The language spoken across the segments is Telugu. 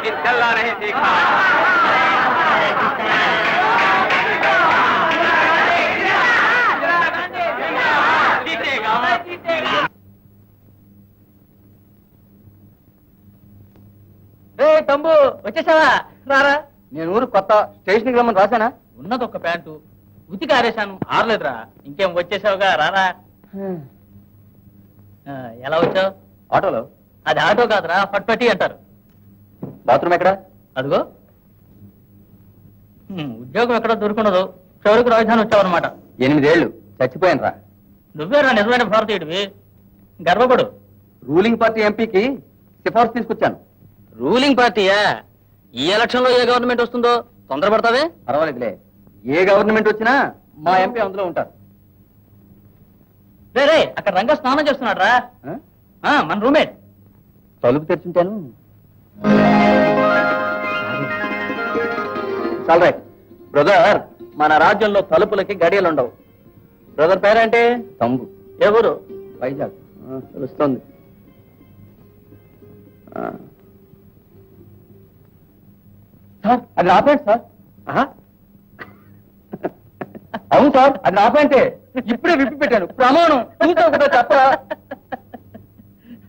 फिर गिरा लेकिन चलना नहीं सीखा जीतेगा वो जीतेगा రే తమ్ము వచ్చేసావా రారా నేను ఊరు కొత్త స్టేషన్కి రమ్మని రాశానా ఉన్నది ఒక ప్యాంటు ఉతికి ఆరేశాను ఆరలేదురా ఇంకేం వచ్చేసావుగా రారా ఆ, ఎలా వచ్చావు ఆటోలో అది ఆటో కాదురా ఫట్పటి అంటారు బాత్రూమ్ ఎక్కడ? అదిగో. ఉద్యోగం ఎక్కడ దొరుకుండదు చివరికి రాజధాని వచ్చావన్నమాట. ఎనిమిదేళ్ళు చచ్చిపోయాను రా నువ్వేరా నిజమైన భారతీయుడివి? గర్వపడు. రూలింగ్ పార్టీ ఎంపీకి సిఫార్సు తీసుకొచ్చాను. రూలింగ్ పార్టీయా? ఈ ఎలక్షన్లో ఏ గవర్నమెంట్ వస్తుందో తొందరపడతావే? పర్వాలేదులే. ఏ గవర్నమెంట్ వచ్చినా మా ఎంపీ అందులో ఉంటారు. రే రే అక్కడ రంగ స్నానం చేస్తున్నాడు రా? మన రూమ్మేట్. తలుపు తెచ్చుంటాను చాలు రైట్ బ్రదర్ మన రాజ్యంలో తలుపులకి గడియలు ఉండవు బ్రదర్ పేరేంటి? ఏ ఊరు? వైజాగ్. తెలుస్తుంది. సార్ అది నా సార్. అవును సార్ అది నా ఇప్పుడే విప్పి పెట్టాను. ప్రమాణం. చూసావు కదా చెప్పరా.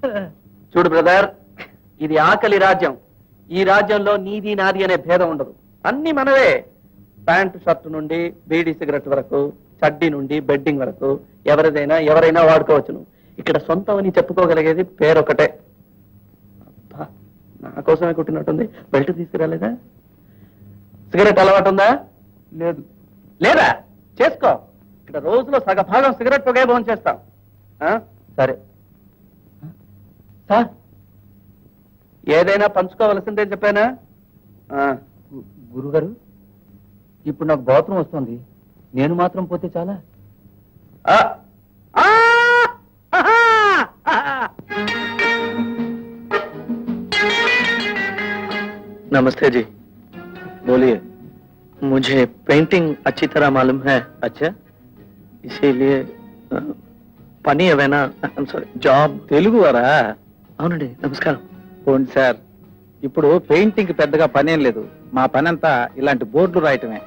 చూడు బ్రదర్ ఇది ఆకలి రాజ్యం. ఈ రాజ్యంలో నీది నాది అనే భేదం ఉండదు. అన్ని మనవే. ప్యాంటు షర్ట్ నుండి బీడీ సిగరెట్ వరకు చడ్డీ నుండి బెడ్డింగ్ వరకు ఎవరిదైనా ఎవరైనా వాడుకోవచ్చును. ఇక్కడ సొంతం అని చెప్పుకోగలిగేది పేరొకటే. అబ్బా, నా కోసమే కుట్టినట్టుంది. బెల్ట్ తీసుకురాలేదా? సిగరెట్ అలవాటు ఉందా లేదు. లేదా? చేసుకో. ఇక్కడ రోజులో సగ భాగం సిగరెట్ పొగే భోజనం చేస్తాం ఆ? సరే. సార్ ఏదైనా పంచుకోవలసిందే చెప్పానా గురుగారు ఇప్పుడు నాకు బాత్రూమ్ వస్తుంది నేను మాత్రం పోతే చాలా नमस्ते जी बोलिए मुझे पेंटिंग अच्छी तरह मालूम है अच्छा इसीलिए अ, పని ఏమైనా సారీ జాబ్ తెలుగు వారా అవునండి నమస్కారం పోండి సార్. ఇప్పుడు పెయింటింగ్ పెద్దగా పనేం లేదు. మా పని అంతా ఇలాంటి బోర్డులు రాయటమే.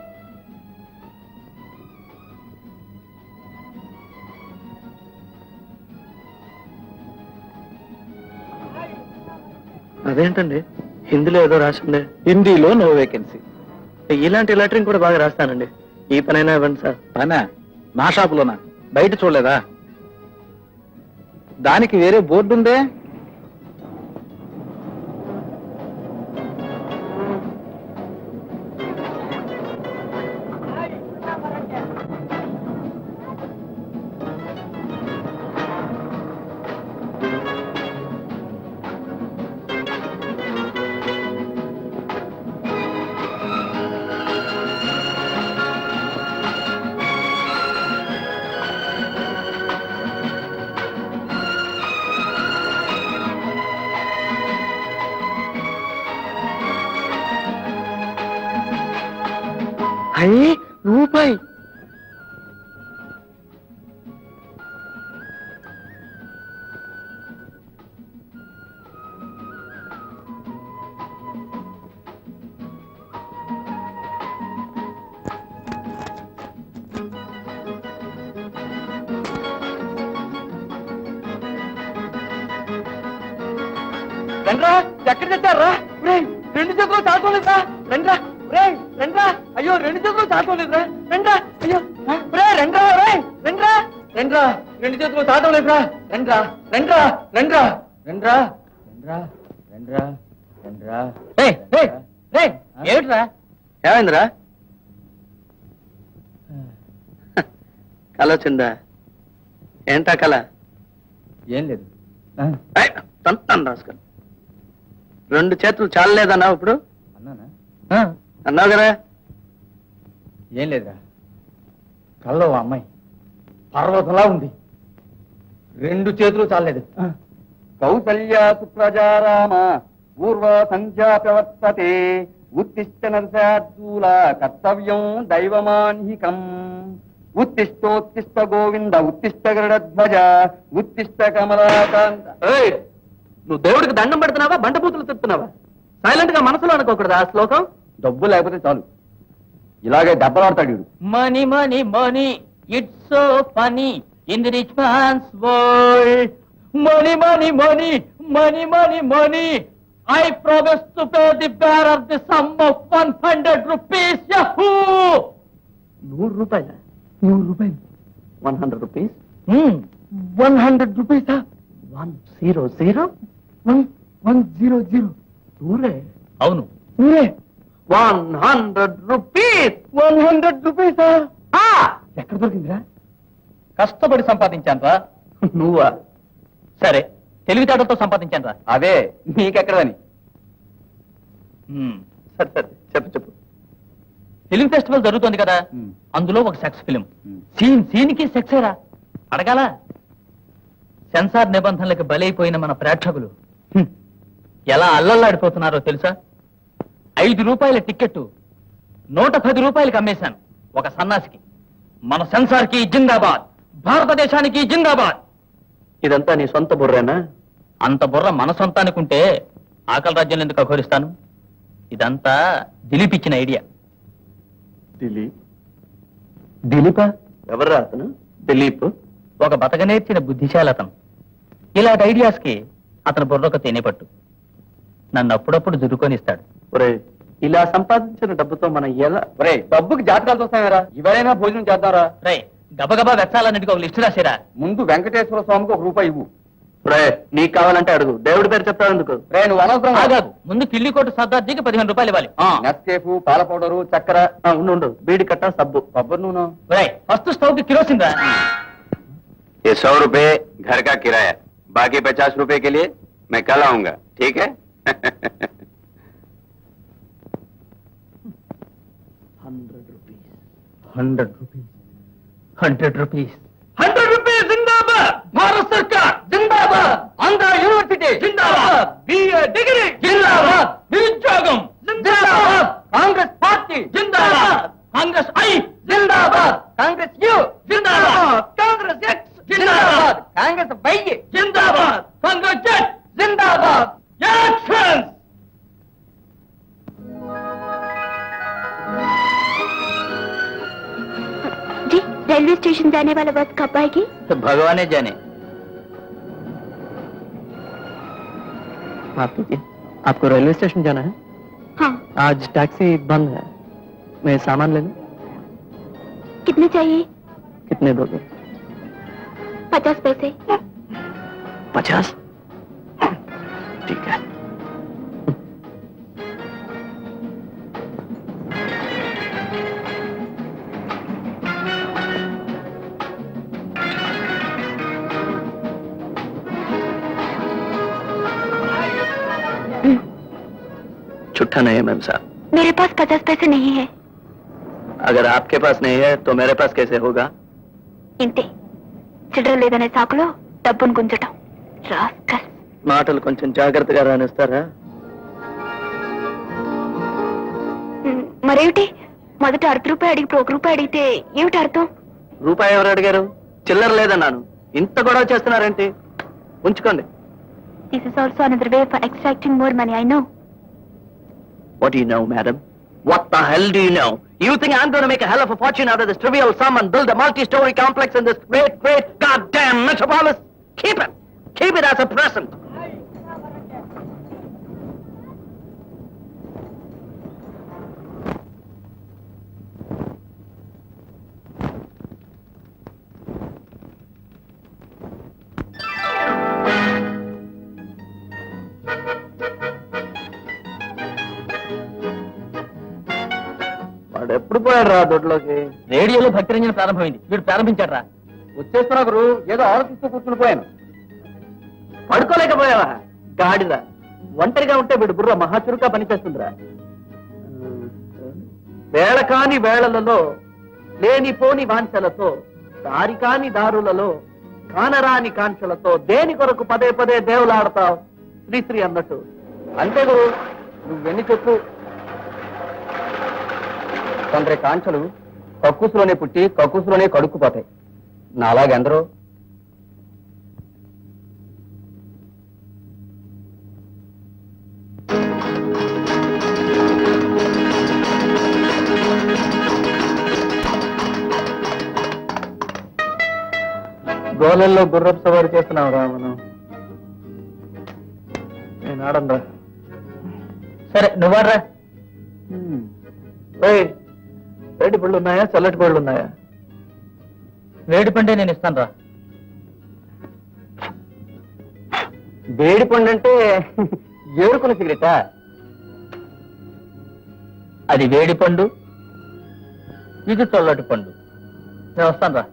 అదేంటండి? హిందీలో ఏదో రాసిండే హిందీలో నో వేకెన్సీ ఇలాంటి లెటరింగ్ కూడా బాగా రాస్తానండి. ఈ పనైనా ఇవ్వండి సార్. పనా? నా షాపులోనా? బయట చూడలేదా? దానికి వేరే బోర్డు ఉందే రండ్రా ఎక్కడ తెచ్చారా రెండు చేతులు చాటుకోలేదురా. రండ్రా రే రండ్రా. అయ్యో రెండు చేతులు చాటుకోలేదురా. రండ్రా అయ్యో. రే రండ్రా రే రండ్రా. రండ్రా రెండు చేతులు చాటుకోలేదురా. రండ్రా రండ్రా రండ్రా. రండ్రా రండ్రా రండ్రా రండ్రా. రే రే రే ఏమిట్రా? ఏమైందిరా? కళ వచ్చిందా? ఏంటా కళ ఏం లేదు. ఏయ్, తంతాను రాసుకొని. రెండు చేతులు చాలలేదన్నావు ఇప్పుడు? అన్నానా? అన్నావు కదా? ఏం లేదురా. కల్లో అమ్మాయి. పర్వతంలా ఉంది. రెండు చేతులు చాలేదు కౌసల్యా సుప్రజారామ పూర్వ సంధ్యా ప్రవర్తతే. ఉత్తిష్ట నరసార్దూల కర్తవ్యం దైవమాన్హికం. ఉత్తిష్టోత్తిష్ట గోవింద ఉత్తిష్ట గరుడధ్వజ ఉత్తిష్ట కమలాకాంత! నువ్వు దేవుడికి దండం పెడుతున్నావా? బండబూతులు తిప్పుతున్నావా? సైలెంట్గా మనసులో అనుకోకూడదు ఆ శ్లోకం? డబ్బు లేకపోతే చాలు. ఇలాగే దెబ్బలాడతాడు వీడు. Money money money it's so funny in the rich man's world money money money money money money. I promise to pay the bearer the sum of one hundred rupees yahoo నూరు రూపాయల? నూరు రూపాయలు. One hundred rupees one hundred రూపీసా one zero zero one one zero zero. అవును. One hundred rupees. One hundred రూపీసా? ఎక్కడ దొరికిందిరా? కష్టపడి సంపాదించాను రా నువ్వా? సరే తెలివితేటలతో సంపాదించాను రా అదే నీకెక్కడని సరే సరే చెప్పు చెప్పు. ఫిలిం ఫెస్టివల్ జరుగుతుంది కదా. అందులో ఒక సెక్స్ ఫిలిం. సీన్ సీన్కి సెక్సేరా? అడగాల? సెన్సార్ నిబంధనలకు బలైపోయిన మన ప్రేక్షకులు. ఎలా అల్లల్లాడిపోతున్నారో తెలుసా? ఐదు రూపాయల టిక్కెట్ నూట పది రూపాయలకి అమ్మేశాను ఒక సన్నాసికి. మన సెన్సార్కి జిందాబాద్ భారతదేశానికి జిందాబాద్. ఇదంతా నీ సొంత బుర్రేనా? అంత బుర్ర మన సొంతానికుంటే ఆకలి రాజ్యం ఎందుకు అఘోరిస్తాను? ఇదంతా దిలీప్ ఇచ్చిన ఐడియా. దిలీప్? దిలీపా? ఎవరు అతను? దిలీప్? ఒక బతక నేర్చిన బుద్ధిశాలి అతను. ఇలాంటి ఐడియాస్కి అతను బుర్రొక తేనెపట్టు నన్ను అప్పుడప్పుడు దురుకొనిస్తాడు ఒరే ఇలా సంపాదించిన డబ్బుతో మనం ఎలా ఒరే డబ్బుకి జాతకాలు చూస్తామేరా ఇవరైనా భోజనం చేద్దాంరా రై గబగబా వెచ్చాలన్నిటికీ ఒక లిస్టు రాసిరా ముందు వెంకటేశ్వర స్వామికి ఒక రూపాయి ఇవ్వు ఒరే నీకు కావాలంటే అడుగు దేవుడి పేరు చెప్తావు ఎందుకు రే నువ్వు అనవసరం ఆగాదు ముందు కిల్లికోట సర్దార్జీకి పదిహేను రూపాయలు ఇవ్వాలి నెస్కేఫ్ పాల పౌడరు చక్కెర ఆ, ఉండు ఉండు బీడి కట్ట సబ్బు కొబ్బరి నూనె రై ఫస్ట్ స్టవ్ కి కిరోసిన్ రా ये सौ रुपए घर का किराया बाकी पचास रुपए के लिए मैं कल आऊंगा ठीक है hundred rupees hundred rupees hundred rupees hundred rupees జిందాబాద్ భారత్ సర్కార్ జిందాబాద్ ఆంధ్ర యూనివర్సిటీ జిందాబాద్ బిఏ డిగ్రీ జిందాబాద్ నిరుద్యోగం జిందాబాద్ Congress party Zindabad Congress I Zindabad Congress you Zindabad Congress X जिंदाबाद। कांग्रेस भैये जिंदाबाद। कांग्रेस जट जिंदाबाद। एक्शन जी रेलवे स्टेशन जाने वाला बस कब आएगी? तो भगवान जाने। माफ़ कीजिए आपको रेलवे स्टेशन जाना है? हाँ। आज टैक्सी बंद है। मैं सामान लेने। कितने चाहिए? कितने दोगे? पचास पैसे। पचास? ठीक है। छुट्टा नहीं है मैम साहब। मेरे पास पचास पैसे नहीं है। अगर आपके पास नहीं है तो मेरे पास कैसे होगा? ఇంతే చిల్లర లేదనే సాకులో డబ్బును గుంజటం. రాస్కల్. మాటలు కొంచెం జాగ్రత్తగా రానిస్తారా మరేమిటి? మొదట అర్ధ రూపాయి అడిగి ఒక రూపాయి అడిగితే ఏమిటి అర్థం? రూపాయి ఎవరు అడిగారు? చిల్లర లేదన్నాను. ఇంత గొడవ చేస్తున్నారేంటి? ఉంచుకోండి. This is also another way for extracting more money I know What do you know, madam? What the hell do you know? You think I'm going to make a hell of a fortune out of this trivial sum and build a multi-story complex in this great, great goddamn metropolis? Keep it. Keep it as a present. పోయాడు రా దొడ్లోకి. రేడియోలో భక్తి రంజన ప్రారంభమైంది. వీడు ప్రారంభించాడు రా వచ్చేస్తున్నా గురు ఏదో ఆలోచిస్తూ కూర్చుని పోయాను. పడుకోలేకపోయావా? గాడిద. ఒంటరిగా ఉంటే వీడు బుర్ర మహాచురుగా పనిచేస్తుందిరా. వేళ కాని వేళలలో లేనిపోని వాంఛలతో దారి కాని దారులలో కానరాని కాంక్షలతో దేని కొరకు పదే పదే దేవులాడతావు? శ్రీశ్రీ అన్నట్టు. అంతే గురు నువ్వెన్ని చెప్పు? కొందరి కాంక్షలు కక్కుసులోనే పుట్టి కక్కుసులోనే కడుక్కుపోతాయి. నాలాగెందరో గోలల్లో గుర్రపు సవారి చేస్తున్నావు రా మనం. నేను ఆడంరా. సరే నువ్వాడ్రా వేడి పళ్ళు ఉన్నాయా చల్లటి పళ్ళు ఉన్నాయా వేడి పండే నేను ఇస్తాను రా వేడి పండు అంటే ఏరుకున్న సిగరెటా? అది వేడి పండు ఇది చల్లటి పండు. నేను వస్తాను రా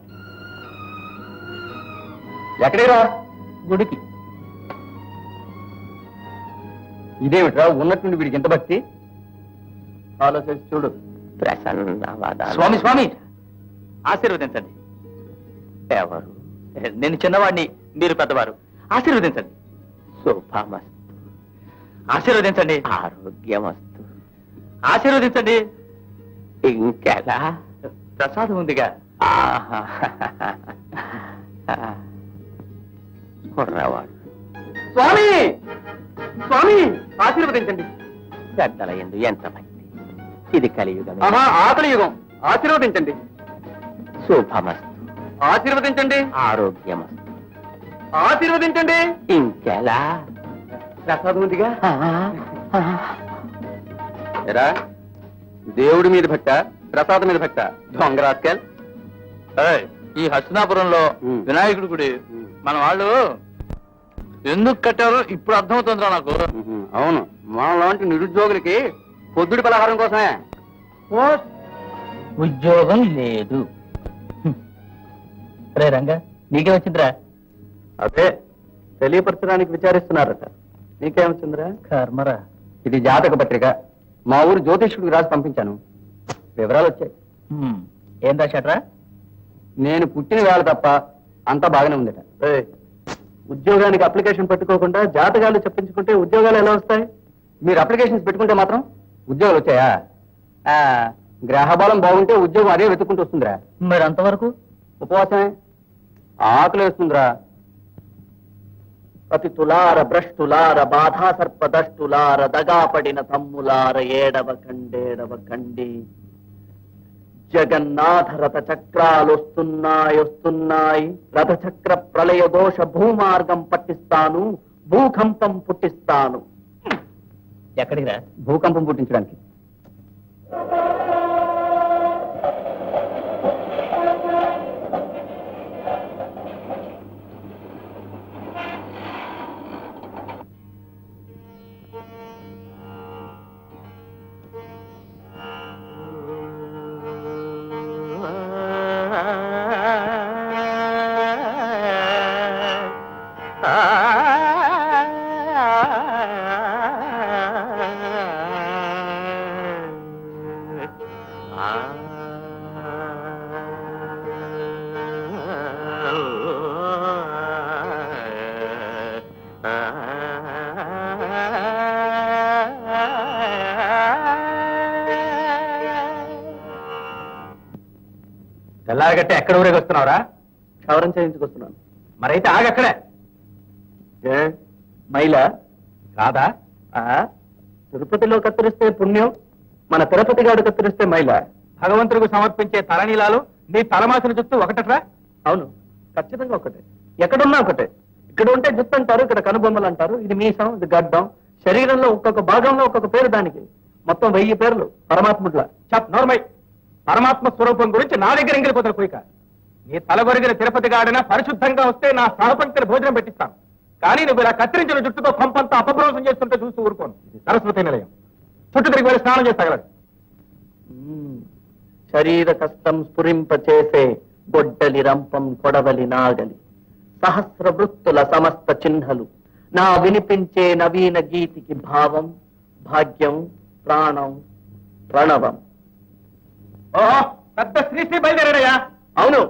ఎక్కడికి రా గుడికి. ఇదేమిట్రా ఉన్నట్టుండి వీడికి ఎంత భక్తి? ఆలోచించి చూడు. ప్రసన్న స్వామి స్వామి! ఆశీర్వదించండి. ఎవరు? నేను చిన్నవాడిని మీరు పెద్దవారు. ఆశీర్వదించండి. శుభమస్తు. ఆశీర్వదించండి. ఆరోగ్యమస్తు. ఆశీర్వదించండి. ఇంకెలా? ప్రసాదం ఉందిగా. ఆహా. కుర్రవాడు. స్వామి! స్వామి! ఆశీర్వదించండి. పెద్దల ఎందు ఎంత భక్తి ఇది కలియుగం ఆహా ఆకలి యుగం ఆశీర్వదించండి. శుభమస్తు. ఆశీర్వదించండి. ఆరోగ్యమస్తు. ఆశీర్వదించండి. ఇంకెలా? ప్రసాదం ఉందిగా ఎరా దేవుడి మీద భక్త ప్రసాదం మీద భక్త. దొంగ రాస్కెల్. ఈ హస్తినాపురంలో. వినాయకుడి గుడి. మన వాళ్ళు ఎందుకు కట్టారో ఇప్పుడు అర్థమవుతుందిరా నాకు. అవును. మనలాంటి నిరుద్యోగులకి పొద్దుడి పలహారం కోసమే. ఉద్యోగం లేదు. రే రంగా నీకే వచ్చిందిరా? అదే తెలియపరచడానికి విచారిస్తున్నారట. నీకేమొచ్చిందిరా కర్మరా. ఇది జాతక పత్రిక. మా ఊరు జ్యోతిష్కుడికి రాసి పంపించాను. వివరాలు వచ్చాయి. ఏం రాశాడ్రా? నేను పుట్టిన వేళ తప్ప అంతా బాగానే ఉందట. ఉద్యోగానికి అప్లికేషన్ పెట్టుకోకుండా జాతకాలు చెప్పించుకుంటే ఉద్యోగాలు ఎలా వస్తాయి? మీరు అప్లికేషన్స్ పెట్టుకుంటే మాత్రం ఉద్యోగాలు వచ్చాయా? ఆ, గ్రహబలం బాగుంటే ఉద్యోగం అదే వెతుక్కుంటూ వస్తుందిరా. మరి అంతవరకు? ఉపవాసమే? ఆకలి వేస్తుందిరా. పతి తులార భ్రష్టులార బాధా సర్పదష్టులార దగాపడిన తమ్ములార ఏడవ కండేడవ కండి. జగన్నాథ రథ చక్రాలొస్తున్నాయి వస్తున్నాయి రథ చక్ర ప్రళయ దోష భూమార్గం పట్టిస్తాను భూకంపం పుట్టిస్తాను. ఎక్కడికి రా? భూకంపం పుట్టించడానికి. తెల్లారగట్టే ఎక్కడ ఊరేగి వస్తున్నావురా క్షవరం చేయించుకొస్తున్నాను. మరైతే ఆగక్కడే ఏ? మైల? కాదా? ఆ? తిరుపతిలో కత్తిరిస్తే పుణ్యం మన తిరుపతి గాడు కత్తిరిస్తే మైల. భగవంతుడికి సమర్పించే తలనీలాలు నీ తలమాసిన చుట్టూ ఒకటట్రా? అవును ఖచ్చితంగా ఒకటే. ఎక్కడున్నా ఒకటే. ఇక్కడ ఉంటే జుట్టు అంటారు ఇక్కడ కనుబొమ్మలు అంటారు. ఇది మీసం ఇది గడ్డం. శరీరంలో ఒక్కొక్క భాగంలో ఒక్కొక్క పేరు దానికి. మొత్తం వెయ్యి పేర్లు. పరమాత్ముడ్ల. చప్ నోర్మై పరమాత్మ స్వరూపం గురించి నా దగ్గర ఎంగిలిపోతారు పోయిక. నీ తలగొరిగిన తిరుపతి గాడిన పరిశుద్ధంగా వస్తే నా సహపంక్తిని భోజనం పెట్టిస్తాను. కానీ నువ్వు ఇలా కత్తిరించిన జుట్టుతో కొంపంతా అపభ్రంశం చేస్తుంటే చూస్తూ ఊరుకోను. సరస్వతి నిలయం. చుట్టూ తిరిగి వెళ్ళి స్నానం చేస్తాగలడు. శరీర కష్టం స్ఫురింప చేసే గొడ్డలి రంపం కొడవలి నాగలి. సహస్ర వృత్తుల సమస్త చిహ్నలు. నా వినిపించే నవీన గీతికి భావం భాగ్యం ప్రాణం ప్రణవం. ఓహో పెద్ద శ్రీశ్రీ బయలుదేరాడయ్యా. అవును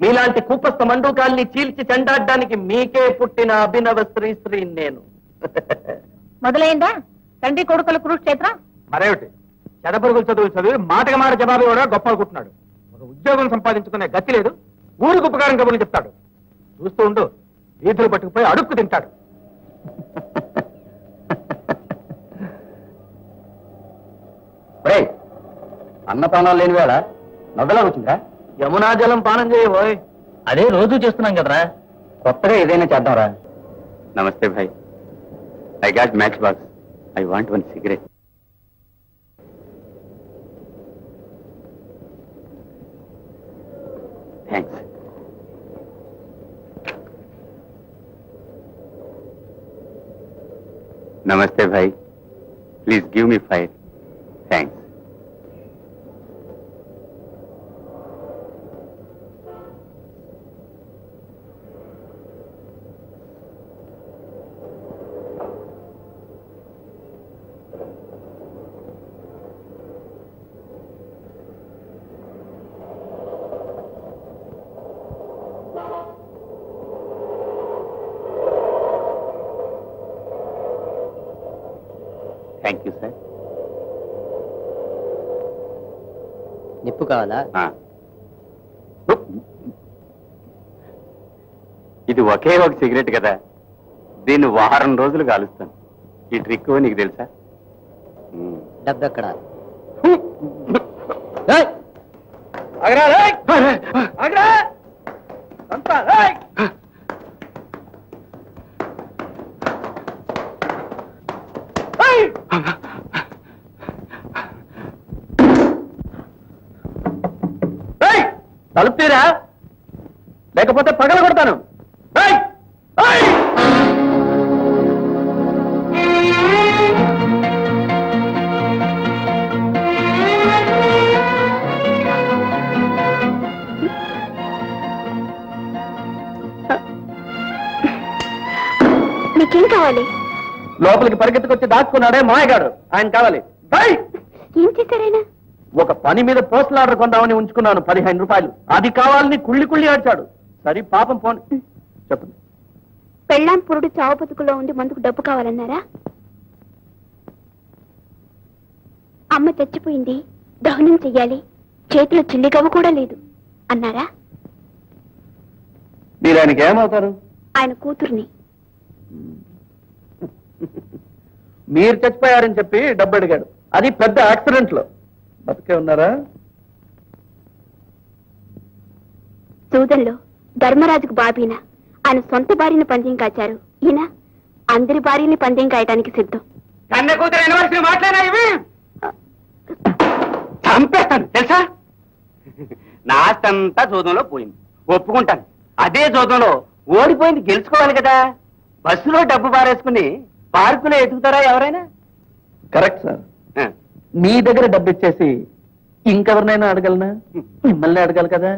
మీలాంటి కూపస్థ మండూకాల్ని చీల్చి చెండాడడానికి మీకే పుట్టిన అభినవ శ్రీశ్రీ నేను. మొదలైందా? తండ్రి కొడుకుల కురుక్షేత్రం? మరేమిటి? చెదపరుగులు చదువులు చదివి మాటకి మాట జవాబు కూడా గొప్ప అనుకుంటున్నాడు. ఒక ఉద్యోగం సంపాదించుకునే గతి లేదు. ఊరికి ఉపకారం కబుర్లు చెప్తాడు. చూస్తూ ఉండు వీధులు పట్టుకుపోయి అడుక్కు తింటాడు. అన్నపానాలు లేని వేళ నవ్వెలా వచ్చిందా యమునా జలం పానం చేయబోయ్ అదే రోజు చేస్తున్నాం కదరా. కొత్తగా ఏదైనా చేద్దాంరా. నమస్తే భాయ్. I got match box I want one cigarette thanks నమస్తే భాయ్. Please give me five thanks thank you sir నిప్పు కావాలా? ఇది ఒకే ఒక సిగరెట్ కదా. దీన్ని వారం రోజులు కాలుస్తాను. ఈ ట్రిక్ నీకు తెలుసా? మ్మ్. డబ్బు ఎక్కడ ఆగరా రేయ్! ఆగరా! అంతా తలుపు తీరా లేకపోతే పగల కొడతాను! మీకేం కావాలి? లోపలికి పరిగెత్తుకొచ్చి దాక్కున్నాడే మాయగాడు. ఆయన కావాలి! ఏం చేశారైనా ఒక పని మీద పోస్టల్ ఆర్డర్ కొందామని ఉంచుకున్నాను పదిహేను రూపాయలు. అది కావాలని కుళ్ళి కుళ్ళి ఆడ్చాడు సరే పాపం పోని. చెప్పండి. పెళ్ళాం పురుడు చావు బతుకులో ఉండి మందుకు డబ్బు కావాలన్నారా? అమ్మ చచ్చిపోయింది. దహనం చెయ్యాలి. చేతిలో చిల్లిగవ్వ కూడా లేదు. అన్నారా? మీరు ఆయనకి ఏమవుతారు? ఆయన కూతుర్ని. మీరు చచ్చిపోయారని చెప్పి డబ్బు అడిగాడు. అది పెద్ద యాక్సిడెంట్లో బతికే ఉన్నారా? సూదంలో ధర్మరాజుకు బాబీన. ఆయన సొంత భార్యని పందెం కాచారు. ఈయన అందరి భార్యని పందెం కాయడానికి సిద్ధం. కన్న కూతురు మాట్లాడా ఇవి? చంపేస్తాను తెలుసా? నా ఆస్తి అంతా జోదంలో పోయింది. ఒప్పుకుంటాను. అదే జోదంలో ఓడిపోయింది గెలుచుకోవాలి కదా. బస్సులో డబ్బు పారేసుకుని పార్కులో ఎదుగుతారా ఎవరైనా? Correct sir. మీ దగ్గర డబ్బు ఇచ్చేసి ఇంకెవరినైనా అడగలనా? మిమ్మల్ని అడగాలి కదా.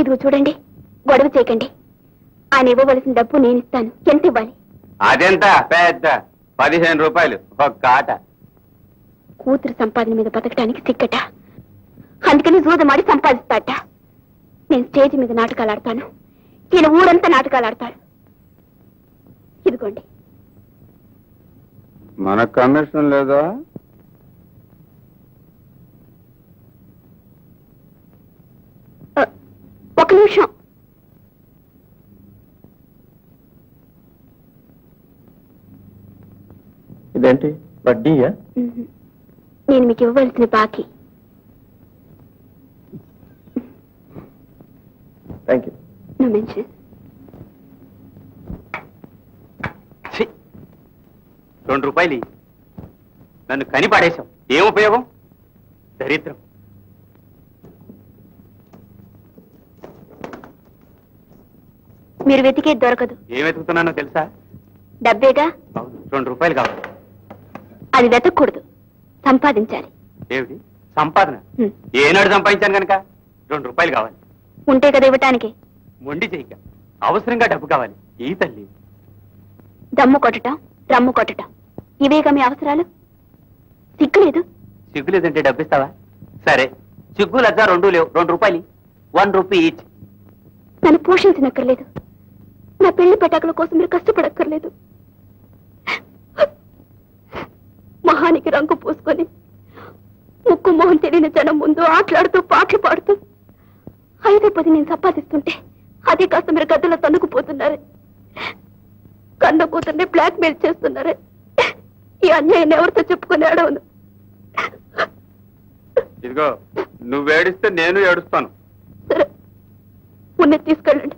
ఇదిగో చూడండి గొడవ చేయకండి. ఆయన ఇవ్వవలసిన డబ్బు నేను ఇస్తాను. ఎంత ఇవ్వాలి? అదెంత? పెద్ద. పదిహేను రూపాయలు. ఒక ఆట. కూతురు సంపాదన మీద బతకడానికి సిక్కట అందుకని జూదమాడి సంపాదిస్తాట. నేను స్టేజ్ మీద నాటకాలు ఆడతాను. ఈయన ఊరంతా నాటకాలు ఆడతాడు. ఇదిగోండి. మన కమిషన్ లేదా ఆ, ఒక నిమిషం. ఇదేంటి? వడ్డీయా. నేను మీకు ఇవ్వవలసిన బాకీ. Thank you! రెండు రూపాయలు. నన్ను కని పాడేశావు ఏం ఉపయోగం? దరిద్రం. మీరు వెతికేది దొరకదు. ఏం వెతుకుతున్నానో తెలుసా? డబ్బేగా? రెండు రూపాయలు కావాలి. అది వెతకూడదు. సంపాదించాలి. ఏమిటి? సంపాదన? హ్మ్. ఏనాడు సంపాదించాను కనుక రెండు రూపాయలు కావాలి. ఉంటే కదా ఇవ్వటానికి. మొండి చేయక. అవసరంగా డబ్బు కావాలి. ఈ తల్లి. దమ్ము కొట్టటం రమ్ము కొట్టటం. ఇవేగా మీ అవసరాలు? సిగ్గులేదు? సిగ్గు లేదంటే డబ్బు ఇస్తావా సరే సిగ్గు లజ్జ రెండు లేవు. రెండు రూపాయలు వన్ రూపీ ఈచ్. నన్ను పోషించనక్కర్లేదు. నా పెళ్ళి పెటాకుల కోసం మీరు కష్టపడక్కర్లేదు. మహానికి రంగు పూసుకొని ముక్కు మొహం తెలియని జనం ముందు ఆటలాడుతూ పాటలు పాడుతూ ఐదో పది నేను సంపాదిస్తుంటే అదే కాస్త మీరు గద్దలో తన్నుకుపోతున్నారు. కన్న కూతుర్ని బ్లాక్ మెయిల్ చేస్తున్నారు. ఈ అన్యాయం ఎవరితో చెప్పుకుని అడవను ఇదిగో నువ్వు ఏడిస్తే నేను ఏడుస్తాను. సరే ఉన్నది తీసుకెళ్ళండి.